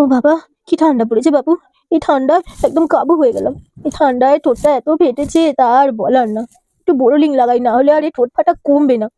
ও বাবা, কি ঠান্ডা পড়েছে বাবু এই ঠান্ডায় একদম কাবু হয়ে গেলাম। এই ঠান্ডায় ঠোঁটটা এত ফেটেছে, তা আর বলার না। একটু বোরোলিং লাগাই, না হলে আর এই ঠোঁট ফাটা কমবে না।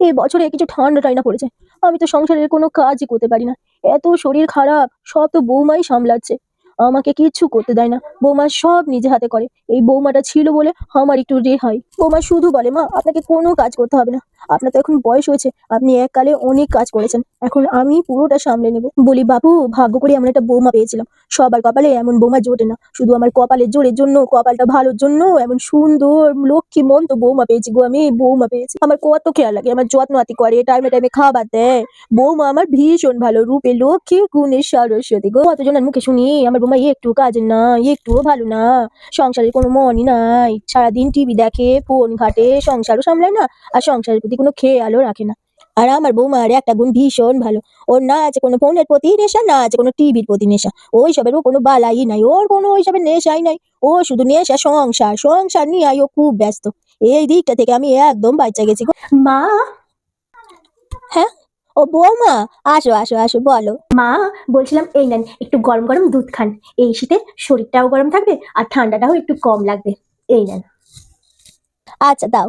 এ বছরে কিছু ঠান্ডা টাইনা পড়েছে। আমি তো সংসারের কোনো কাজই করতে পারি না। এত শরীর খারাপ, সব তো বৌমাই সামলাচ্ছে। আমাকে কিচ্ছু করতে দেয় না। বৌমা সব নিজে হাতে করে। এই বৌমাটা ছিল বলে আমার একটু রেহাই। বৌমা শুধু বলে, মা, আপনাকে কোনো কাজ করতে হবে না। আপনার তো এখন বয়স হয়েছে। আপনি এককালে অনেক কাজ করেছেন। এখন আমি পুরোটা সামলে নেব। বলি বাবু ভাগ্য করে এমন একটা বৌমা পেয়েছিলাম। সবার কপালে এমন বৌমা জোটে না। শুধু আমার কপালের জোরের জন্য, কপালটা ভালোর জন্য এমন সুন্দর লক্ষ্মী মন তো বৌমা পেয়েছি গো আমি, বৌমা পেয়েছি। আমার কত খেয়াল লাগে আমার যত্ন আতি করে টাইমে টাইমে খাবার দেয়। বৌমা আমার ভীষণ ভালো, রূপে লক্ষ্মী গুণের সরস্বতী গো। কতজনের মুখে শুনি, আমার বৌমা একটু কাজের না একটুও ভালো না। সংসারের কোনো মনই নাই। সারাদিন টিভি দেখে ফোন ঘাটে সংসারও সামলায় না আর সংসারের প্রতি কোনো খেয়ালও রাখে না। আর আমার বৌমার একটা গুণ ভীষণ ভালো। ওর না আছে কোনো ফোনের প্রতি নেশা না আছে কোনো টিভির প্রতি নেশা। ওই সবের ও কোনো বালাই নাই ওর কোনো ওই সবের নেশাই নাই। ও শুধু নেশা সংসার সংসার নিয়ে ও খুব ব্যস্ত। এই দিকটা থেকে আমি একদম বাচ্চা গেছি মা? হ্যাঁ? ও বৌমা আসো আসো আসো বলো। মা বলছিলাম এই নেন একটু গরম গরম দুধ খান। এই শীতে শরীরটাও গরম থাকবে আর ঠান্ডাটাও একটু কম লাগবে। এই নেন। আচ্ছা দাও।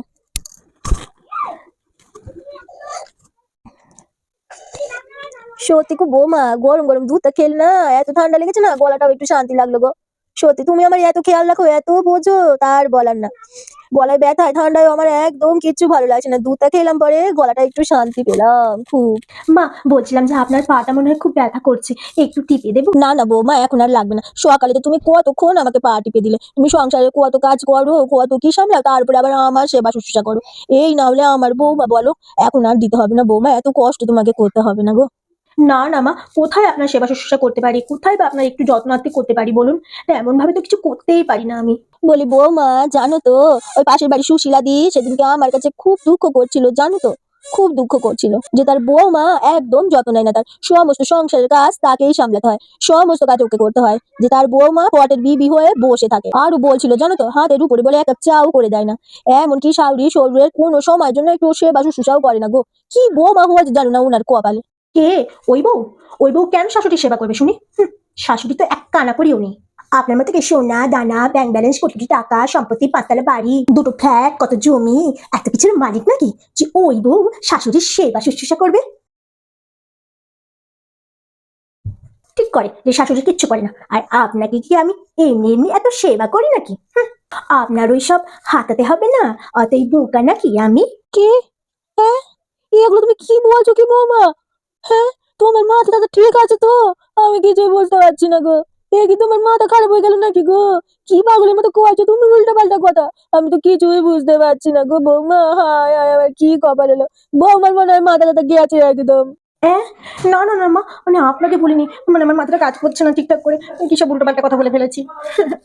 সত্যি খুব বৌমা গরম গরম দুধটা খেলে না এত ঠান্ডা লেগেছে না গলাটাও একটু শান্তি লাগল গো। সত্যি তুমি আমার এত খেয়াল রাখো এত বোঝো তার বলার না। গলায় ব্যথায় ঠান্ডায় আমার একদম কিচ্ছু ভালো লাগছে না। দুধটা খেলাম পরে গলাটা একটু শান্তি পেলাম খুব। মা বলছিলাম যে আপনার পাটা মনে হয় খুব ব্যথা করছে একটু টিপে দেবো? না না বৌমা এখন আর লাগবে না। সকালে তো তুমি কতক্ষণ আমাকে পা টিপে দিলে? তুমি সংসারে কত কাজ করো কত কি সামলাও তারপরে আবার আমার সেবা শুশ্রূষা করো। এই না হলে আমার বৌমা বলো এখন আর দিতে হবে না বৌমা এত কষ্ট তোমাকে করতে হবে না গো। না না মা, কোথায় আপনার সেবা শুশ্রূষা করতে পারি? কোথায় বা আপনার একটু যত্নার্থে করতে পারি বলুন? এমন ভাবে তো কিছু করতেই পারি না আমি। বলি বৌমা, জানো তো, ওই পাশের বাড়ি সুশীলা দি সেদিনকে আমার কাছে খুব দুঃখ করছিল, জানো তো? খুব দুঃখ করছিল যে তার বৌমা একদম যত্ন নেয় না তার। সমস্ত সংসারের কাজ তাকেই সামলাতে হয়। সমস্ত কাজ ওকে করতে হয় যে তার বৌমা পটের বিবি হয়ে বসে থাকে। আরও বলছিল, জানো তো, হাতের উপরে বলে এক কাপ চাও করে দেয় না। এমনকি শাউরি শরীরের কোনো সময়ের জন্য একটু সেবা শুশ্রূষাও করে না গো। কি বৌমা হয়েছে জানো না ওনার কপালে। কে? ওই বউ? ওই বউ কেন শাশুড়ির সেবা করবে শুনি? শাশুড়ি তো এক কানা করিও নি আপনার মতো কি সোনা, দানা ব্যাংক ব্যালেন্স কোটি কোটি টাকা, সম্পত্তি, পাঁচতলা বাড়ি, দুটো ফ্ল্যাট কত জমি, এত কিছুর মালিক নাকি যে ওই বউ শাশুড়ির সেবা শুশ্রূষা করবে? ঠিক করে যে শাশুড়ি কিচ্ছু করে না। আর আপনাকে কি আমি এমনি এমনি এত সেবা করি নাকি? আপনার ওই সব হাতাতে হবে না? অতই বোকা নাকি আমি? কে? হ্যাঁ? এগুলো তুমি কি বলছো কি বৌমা? হ্যাঁ তোমার মাথাটা তো ঠিক আছে তো? আমি কিছুই বুঝতে পারছি না গো। এ কি তোমার মাথা খারাপ হয়ে গেল নাকি গো? কি পাগলের মতো কোয়াছো তুমি উল্টা পাল্টা কথা। আমি তো কিছুই বুঝতে পারছি না গো বৌমা। হায় হায় আমার কি কপাল এলো। বৌমার মনে হয় মাথা টাথা গেছে একদম। না না না মা মানে আপনাকে বলিনি। মানে আমার মাথাটা কাজ করছে না ঠিকঠাক করে। আমি কি সব উল্টো পাল্টা কথা বলে ফেলেছি?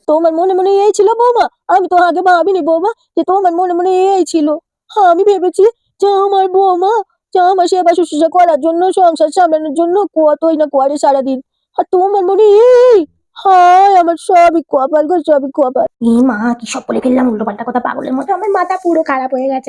তোমার মনে মনে এই ছিল বৌমা? আমি তো আগে ভাবিনি বৌমা যে তোমার মনে মনে এই ছিল। হ্যাঁ আমি ভেবেছি যে আমার বৌমা আমার সেবা শুশ্রূষা করার জন্য, সংসার সামলানোর জন্য কতই না করে সারাদিন। আর তোমার মনে এই? হায়, আমার সবই কপাল গো, সবই কপাল। মা, কি সব বলে ফেললাম উল্টো পাল্টা কথা পাগলের মতো। আমার মাথা পুরো খারাপ হয়ে গেছে।